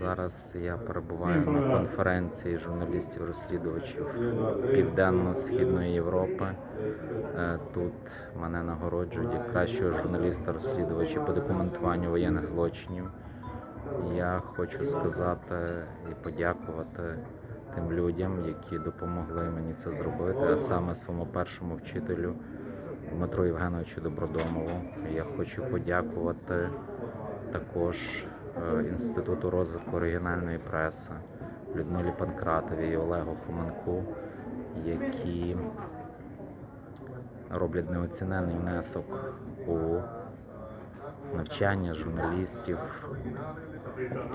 Зараз я перебуваю на конференції журналістів-розслідувачів Південно-Східної Європи. Е, Тут мене нагороджують як кращого журналіста-розслідувача по документуванню воєнних злочинів. Я хочу сказати і подякувати тим людям, які допомогли мені це зробити, а саме своєму першому вчителю Дмитру Євгеновичу Добродомову. Я хочу подякувати також Інституту розвитку регіональної преси Людмилі Панкратовій і Олегу Хоменку, які роблять неоцінений внесок у навчання журналістів.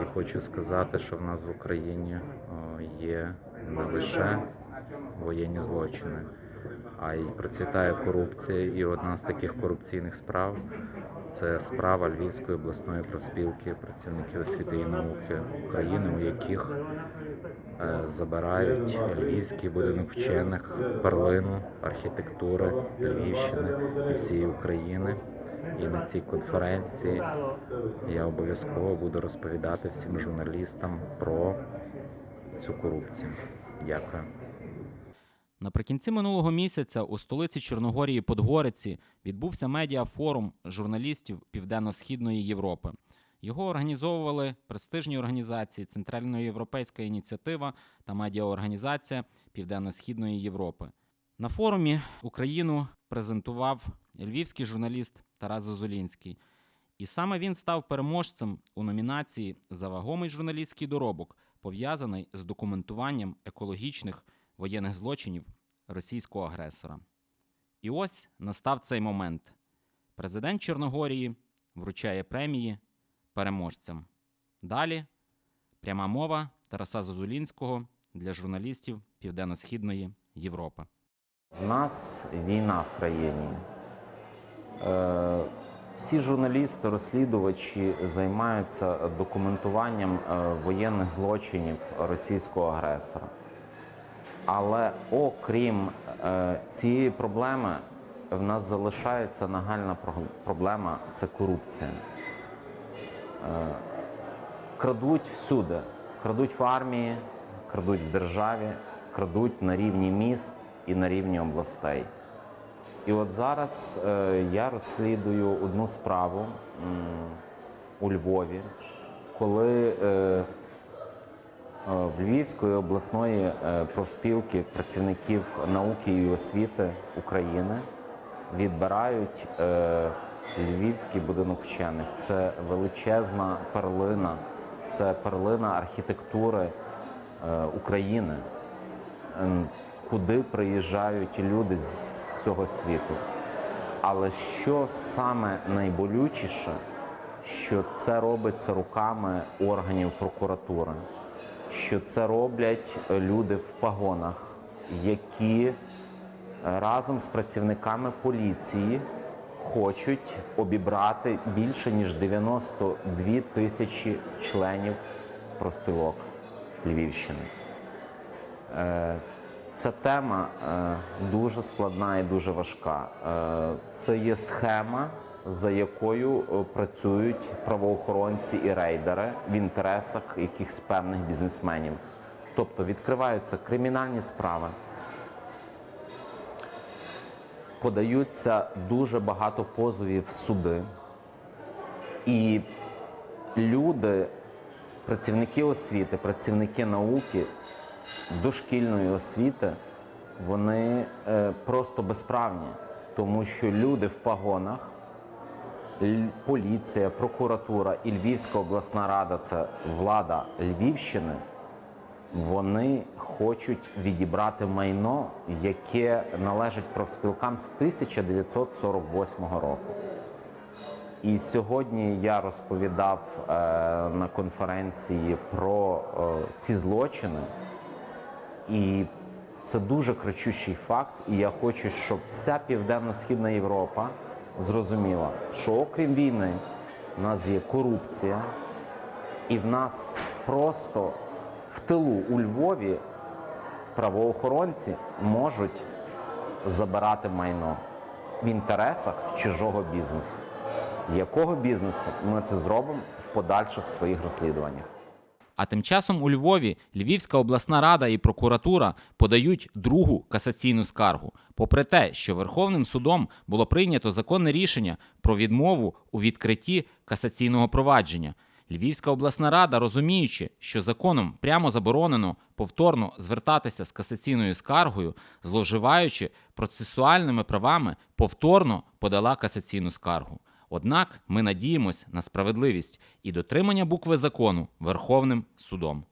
І хочу сказати, що в нас в Україні є не лише воєнні злочини, а й процвітає корупція. І одна з таких корупційних справ це справа Львівської обласної профспілки працівників освіти і науки України, у яких е, забирають Львівський будинок вчених, перлину архітектури Львівщини і всієї України. І на цій конференції я обов'язково буду розповідати всім журналістам про цю корупцію. Дякую. Наприкінці минулого місяця у столиці Чорногорії Подгориці відбувся медіафорум журналістів Південно-Східної Європи. Його організовували престижні організації Центральноєвропейська ініціатива та медіаорганізація Південно-Східної Європи. На форумі Україну презентував львівський журналіст Тарас Зозулінський. І саме він став переможцем у номінації за вагомий журналістський доробок, пов'язаний з документуванням екологічних воєнних злочинів російського агресора. І ось настав цей момент. Президент Чорногорії вручає премії переможцям. Далі пряма мова Тараса Зозулінського для журналістів Південно-Східної Європи. У нас війна в країні. Е, Всі журналісти, розслідувачі займаються документуванням е, воєнних злочинів російського агресора. Але окрім е, цієї проблеми, в нас залишається нагальна проблема це корупція. Е, Крадуть всюди. Крадуть в армії, крадуть в державі, крадуть на рівні міст і на рівні областей. І от зараз е, я розслідую одну справу м, у Львові, коли е, Львівської обласної е, профспілки працівників науки і освіти України відбирають е, Львівський будинок вчених. Це величезна перлина, це перлина архітектури е, України куди приїжджають люди з всього світу. Але що саме найболючіше, що це робиться руками органів прокуратури, що це роблять люди в погонах, які е, разом з працівниками поліції хочуть обібрати більше ніж 92 тисячі членів профспілок Львівщини. Е, Ця тема е, дуже складна і дуже важка. Це є схема, за якою е, працюють правоохоронці і рейдери в інтересах якихось певних бізнесменів. Тобто відкриваються кримінальні справи, подаються дуже багато позовів в суди, і люди, працівники освіти, працівники науки, дошкільної освіти, вони е, просто безправні, тому що люди в погонах, поліція, прокуратура і Львівська обласна рада це влада Львівщини. Вони хочуть відібрати майно, яке належить профспілкам з 1948 року. І сьогодні я розповідав е, на конференції про е, ці злочини. І це дуже кричущий факт. І я хочу, щоб вся Південно-Східна Європа зрозуміла, що окрім війни в нас є корупція, і в нас просто в тилу у Львові правоохоронці можуть забирати майно в інтересах чужого бізнесу. Якого бізнесу ми це зробимо в подальших своїх розслідуваннях? А тим часом у Львові Львівська обласна рада і прокуратура подають другу касаційну скаргу, попри те, що Верховним судом було прийнято законне рішення про відмову у відкритті касаційного провадження. Львівська обласна рада, розуміючи, що законом прямо заборонено повторно звертатися з касаційною скаргою, зловживаючи процесуальними правами, повторно подала касаційну скаргу. Однак ми надіємось на справедливість і дотримання букви закону Верховним судом.